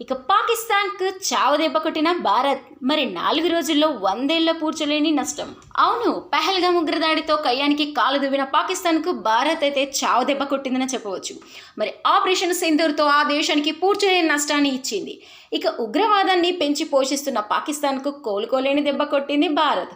ఇక పాకిస్తాన్కు చావు దెబ్బ కొట్టిన భారత్ మరి నాలుగు రోజుల్లో వందేళ్ళ పూడ్చలేని నష్టం. అవును పహల్గామ్ ఉగ్రదాడితో కయ్యానికి కాలు దువ్విన పాకిస్తాన్కు భారత్ అయితే చావు దెబ్బ కొట్టిందని చెప్పవచ్చు. మరి ఆపరేషన్ సింధూర్తో ఆ దేశానికి పూడ్చలేని నష్టాన్ని ఇచ్చింది. ఇక ఉగ్రవాదాన్ని పెంచి పోషిస్తున్న పాకిస్తాన్కు కోలుకోలేని దెబ్బ కొట్టింది భారత్.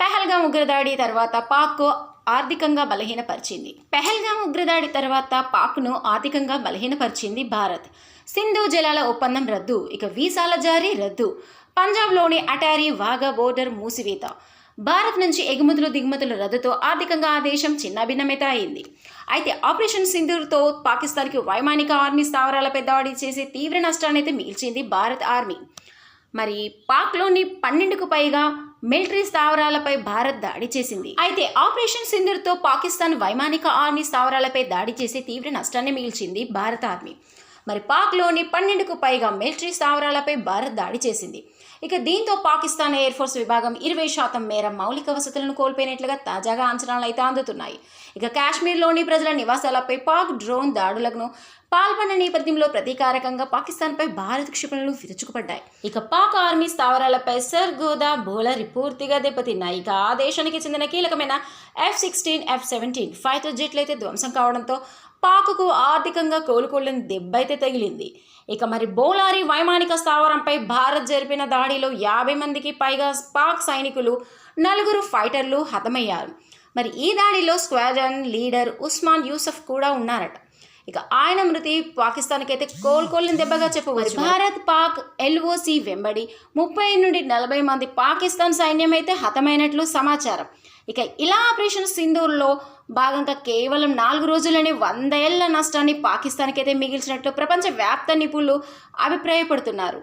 పెహల్గాం ఉగ్రదాడి తర్వాత పాక్ ఆర్థికంగా బలహీనపరిచింది. పెహల్గాం ఉగ్రదాడి తర్వాత పాక్ను ఆర్థికంగా బలహీనపరిచింది భారత్. సింధు జలాల ఒప్పందం రద్దు ఇక వీసాల జారీ రద్దు. పంజాబ్లోని అటారీ వాఘా బోర్డర్ మూసివేత. భారత్ నుంచి ఎగుమతులు దిగుమతుల రద్దుతో ఆర్థికంగా ఆ దేశం చిన్నభిన్నమిత అయింది అయితే ఆపరేషన్ సింధూర్తో పాకిస్తాన్కి వైమానిక ఆర్మీ స్థావరాలపై దాడి చేసే తీవ్ర నష్టాన్ని అయితే మిగిల్చింది భారత్ ఆర్మీ. మరి పాక్లోని పన్నెండుకు పైగా మిలిటరీ స్థావరాలపై భారత్ దాడి చేసింది. అయితే ఆపరేషన్ సింధూర్తో పాకిస్తాన్ వైమానిక ఆర్మీ స్థావరాలపై దాడి చేసి తీవ్ర నష్టాన్ని మిగిల్చింది భారత ఆర్మీ. మరి పాక్లోని పన్నెండుకు పైగా మిలిటరీ స్థావరాలపై భారత్ దాడి చేసింది. ఇక దీంతో పాకిస్తాన్ ఎయిర్ ఫోర్స్ విభాగం ఇరవై శాతం మేర మౌలిక వసతులను కోల్పోయినట్లుగా తాజాగా అంచనాలు అయితే అందుతున్నాయి. ఇక కాశ్మీర్లోని ప్రజల నివాసాలపై పాక్ డ్రోన్ దాడులను పాల్పడిన నేపథ్యంలో ప్రతీకారకంగా పాకిస్తాన్పై భారత్ క్షిపణులు విరుచుకుపడ్డాయి. ఇక పాక్ ఆర్మీ స్థావరాలపై సర్గోదా బోలరి పూర్తిగా దెబ్బతిన్నాయి. ఇక ఆ దేశానికి చెందిన కీలకమైన F sixteen F seventeen fighter జెట్లు అయితే ధ్వంసం కావడంతో పాక్కు ఆర్థికంగా కోలుకోలేని దెబ్బైతే తగిలింది. ఇక మరి బోలారి వైమానిక స్థావరంపై భారత్ జరిపిన దాడిలో యాభై మందికి పైగా పాక్ సైనికులు నలుగురు ఫైటర్లు హతమయ్యారు. మరి ఈ దాడిలో స్క్వాడ్రన్ లీడర్ ఉస్మాన్ యూసఫ్ కూడా ఉన్నారట. ఇక ఆయన మృతి పాకిస్తాన్కి అయితే కోలుకోలేని దెబ్బగా చెప్పవచ్చు. భారత్ పాక్ ఎల్ఓసి వెంబడి ముప్పై నుండి నలభై మంది పాకిస్తాన్ సైన్యం అయితే హతమైనట్లు సమాచారం. ఇక ఇలా ఆపరేషన్ సింధూర్లో భాగంగా కేవలం నాలుగు రోజుల్లోనే వంద ఏళ్ళ నష్టాన్ని పాకిస్తాన్కి అయితే మిగిల్చినట్లు ప్రపంచ వ్యాప్త నిపుణులు అభిప్రాయపడుతున్నారు.